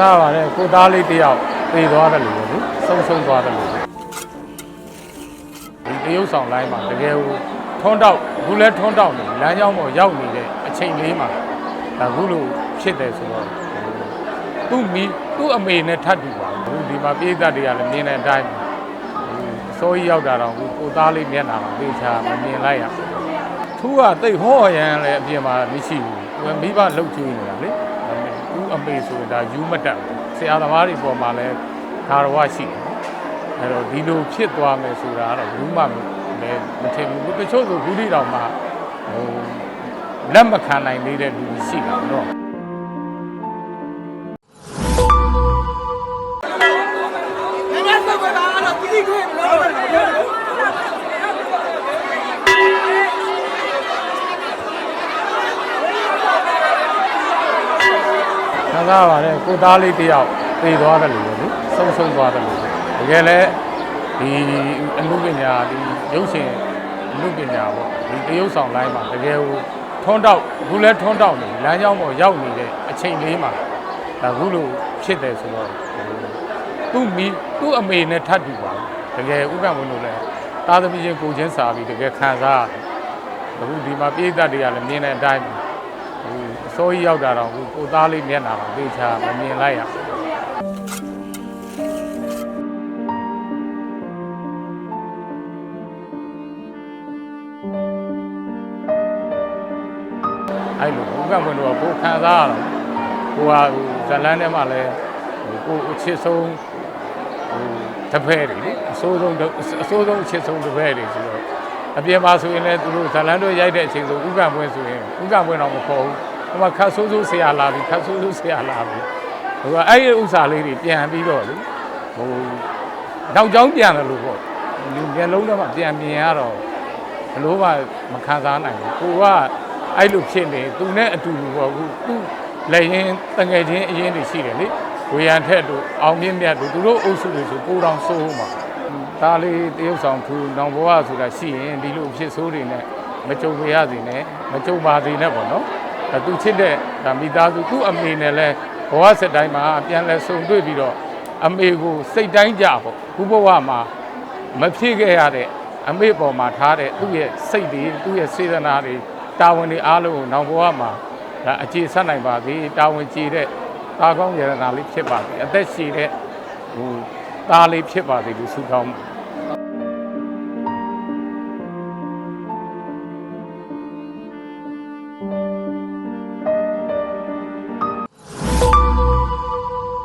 စားပါတယ်ကိုသားလေးတယောက်သေသွားတယ်လို့ပဲလေဆုံးဆုံးသွားတယ်လို့ပဲဒီတရုတ်ဆောင်လိုင်းမှာတကယ်ကိုထွန်းတောက်အခုလဲထွန်းတောက်နေလမ်းကြောင်းပေါ်ရောက်နေတဲ့အချိန်လေးမှာဒါအခုလိုဖြစ်တယ်ဆိုတော့သူ့မိသူ့အမေနဲ့ထပ်တူပါဘူးဒီမှာပြည်သက်တွေကလည်းမြင်တဲ့အတိုင်းအစိုးရရောက်တာတော့ကိုသားလေးမျက်နှာမှာသေချာမမြင်လိုက်ရထူးကတိတ်ဟောရန်လည်းအပြင်မှာမရှိဘူးသူမိဘလှုပ်ချွေးနေတာလေ သူ့အမေဆိုရင်ဒါယူမတက်ဘူးဆရာသမားတွေပေါ်မှာလည်းဒါရဝရှိတယ်အဲ့တော့ဒီလိုဖြစ်သွားမယ်ဆိုတာကတော့ဘူးမှလည်းမထင်ဘူးတချို့ဆိုဘူးဒီတော်မှာဟိုလက်မခံနိုင်သေးတဲ့လူတွေရှိတာတော့ ခံစားပါတယ်ကိုသားလေးတယောက်သေသွားတယ်လို့ပဲလေဆုံးဆုံးသွားတယ်လို့ပဲတကယ်လဲဒီအမှုပညာဒီရုပ်ရှင်အမှုပညာပေါ့ဒီတရုပ်ဆောင်လိုင်းမှာတကယ်ကိုထွန်းတောက်အခုလဲထွန်းတောက်နေလမ်းကြောင်းပေါ်ရောက်နေတဲ့အချိန်လေးမှာဒါအခုလိုဖြစ်တယ်ဆိုတော့သူ့မိသူ့အမေနဲ့ထပ်တူပါဘူးတကယ်ဥက္ကံဝင်လို့လဲသားသမီးချင်းကိုချင်းစာပြီးတကယ်ခံစားရတယ်အခုဒီမှာပြည်သက်တွေကလည်းမြင်တဲ့အတိုင်း ဟိုအစိုးရရောက်တာတော့ဟိုကိုသားလေးမျက်နှာမှာသေချာမမြင်လိုက်ရအဲ့လိုဘုကံဝင်တော့ကိုခံစားရတော့ကိုဟာဟိုဇလန်းထဲမှာလဲဟိုကိုအချစ်ဆုံးဟိုတစ်ဖက်တွေလေအစိုးဆုံးတစ်အစိုးဆုံးအချစ်ဆုံးတစ်ဖက်တွေဆိုတော့ အပြင်မှာဆိုရင်လည်းသူတို့ဇလန်းတို့ရိုက်တဲ့အချိန်ဆိုဥကံပွင့်ဆိုရင်ဥကံပွင့်တော့မခေါ်ဘူးဟိုမှာခတ်ဆိုးဆိုးဆရာလာပြီခတ်ဆိုးဆိုးဆရာလာပြီဟိုကအဲ့ဒီဥစ္စာလေးတွေပြန်ပြီးတော့လေဟိုနောက်ကျောင်းပြန်တယ်လို့ပေါ့လူမျက်လုံးထဲမှာပြန်မြင်ရတော့ဘလို့မှမခံစားနိုင်ဘူးကိုကအဲ့လိုဖြစ်နေသူနဲ့အတူတူပေါ့ခုသူလည်းရင်တငယ်ချင်းအရင်တွေရှိတယ်လေဝေယံထက်တို့အောင်မြင့်မြတ်တို့သူတို့အုပ်စုတွေဆိုကိုတောင်စိုးမှာ ဒါလေးတရုပ်ဆောင်သူနောင်ဘဝဆိုတာရှိရင်ဒီလိုဖြစ်ဆိုးတွေနဲ့မကြုံရရစေနဲ့မကြုံပါစေနဲ့ပေါ့နော်အဲသူချစ်တဲ့ဒါမိသားစုသူ့အမေနဲ့လဲဘဝစက်တိုင်းမှာပြန်လဲဆုံတွေ့ပြီးတော့အမေကိုစိတ်တိုင်းကြပေါ့ခုဘဝမှာမဖြစ်ခဲ့ရတဲ့အမေပေါ်မှာထားတဲ့သူ့ရဲ့စိတ်တွေသူ့ရဲ့စေတနာတွေတာဝန်တွေအားလုံးကိုနောက်ဘဝမှာဒါအခြေဆက်နိုင်ပါသည်တာဝန်ကြည်တဲ့တာကောင်းရတနာလေးဖြစ်ပါသည်အသက်ရှည်တဲ့ဟို သားလေးဖြစ်ပါသည်လို့ဆုတောင်းပါ